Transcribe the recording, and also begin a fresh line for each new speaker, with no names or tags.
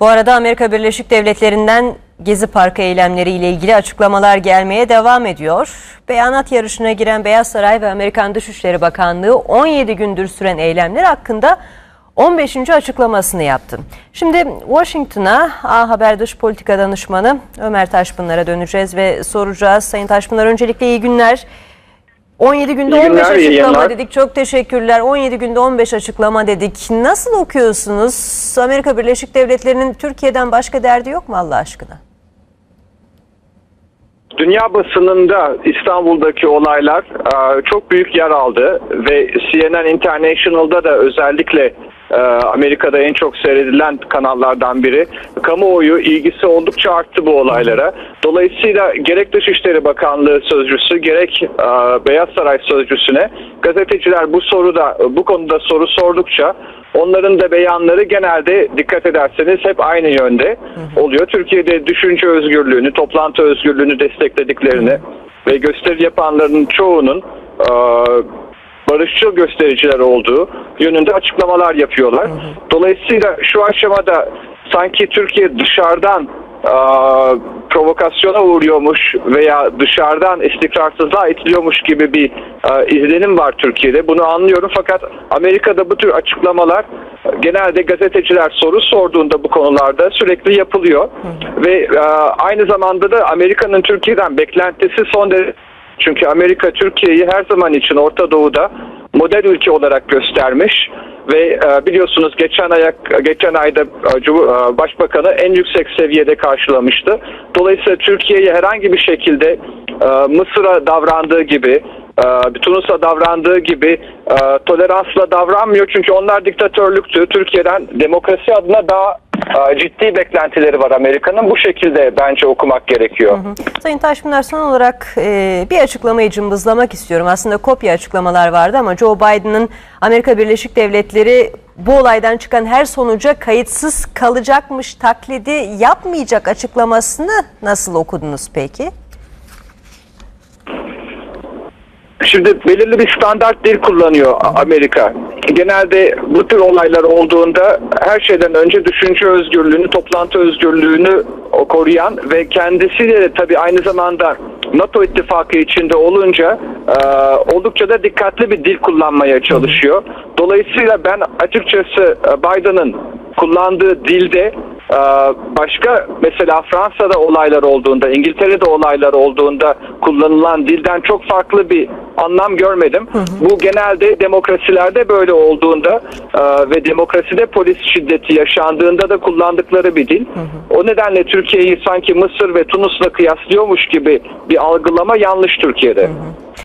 Bu arada Amerika Birleşik Devletleri'nden Gezi Parkı eylemleri ile ilgili açıklamalar gelmeye devam ediyor. Beyanat yarışına giren Beyaz Saray ve Amerikan Dışişleri Bakanlığı 17 gündür süren eylemler hakkında 15. açıklamasını yaptı. Şimdi Washington'a A Haber Dış Politika Danışmanı Ömer Taşpınar'a döneceğiz ve soracağız. Sayın Taşpınar öncelikle iyi günler. 17 günde 15
günler, iyi
açıklama
yayınlar.
dedik. Çok teşekkürler. 17 günde 15 açıklama dedik. Nasıl okuyorsunuz? Amerika Birleşik Devletleri'nin Türkiye'den başka derdi yok mu Allah aşkına?
Dünya basınında İstanbul'daki olaylar çok büyük yer aldı ve CNN International'da da özellikle Amerika'da en çok seyredilen kanallardan biri. Kamuoyu ilgisi oldukça arttı bu olaylara. Dolayısıyla gerek Dışişleri Bakanlığı sözcüsü gerek e, Beyaz Saray sözcüsüne gazeteciler bu soruda bu konuda soru sordukça onların da beyanları genelde dikkat ederseniz hep aynı yönde oluyor. Türkiye'de düşünce özgürlüğünü, toplantı özgürlüğünü desteklediklerini ve gösteri yapanların çoğunun e, barışçıl göstericiler olduğu yönünde açıklamalar yapıyorlar. Dolayısıyla şu aşamada sanki Türkiye dışarıdan e, provokasyona uğruyormuş veya dışarıdan istikrarsızlığa itiliyormuş gibi bir e, izlenim var Türkiye'de. Bunu anlıyorum fakat Amerika'da bu tür açıklamalar genelde gazeteciler soru sorduğunda bu konularda sürekli yapılıyor. Ve e, aynı zamanda da Amerika'nın Türkiye'den beklentisi son derece çünkü Amerika Türkiye'yi her zaman için Orta Doğu'da model ülke olarak göstermiş ve e, biliyorsunuz geçen ay geçen ayda e, e, Başbakanı en yüksek seviyede karşılamıştı. Dolayısıyla Türkiye'yi herhangi bir şekilde Mısır'a davrandığı gibi Tunus'a davrandığı gibi toleransla davranmıyor. Çünkü onlar diktatörlüktü. Türkiye'den demokrasi adına daha ciddi beklentileri var Amerika'nın. Bu şekilde bence okumak gerekiyor.
Sayın Taşpınar son olarak e, bir açıklamayı cımbızlamak istiyorum. Aslında kopya açıklamalar vardı ama Joe Biden'ın Amerika Birleşik Devletleri bu olaydan çıkan her sonuca kayıtsız kalacakmış taklidi yapmayacak açıklamasını nasıl okudunuz peki?
Şimdi belirli bir standart dil kullanıyor Amerika. Genelde bu tür olaylar olduğunda her şeyden önce düşünce özgürlüğünü, toplantı özgürlüğünü koruyan ve kendisiyle de tabii aynı zamanda NATO ittifakı içinde olunca e, oldukça da dikkatli bir dil kullanmaya çalışıyor. Dolayısıyla ben açıkçası e, Biden'ın kullandığı dilde başka mesela Fransa'da olaylar olduğunda, İngiltere'de olaylar olduğunda kullanılan dilden çok farklı bir anlam görmedim. Bu genelde demokrasilerde böyle olduğunda e, ve demokraside polis şiddeti yaşandığında da kullandıkları bir dil. O nedenle Türkiye'yi sanki Mısır ve Tunus'la kıyaslıyormuş gibi bir algılama yanlış Türkiye'de.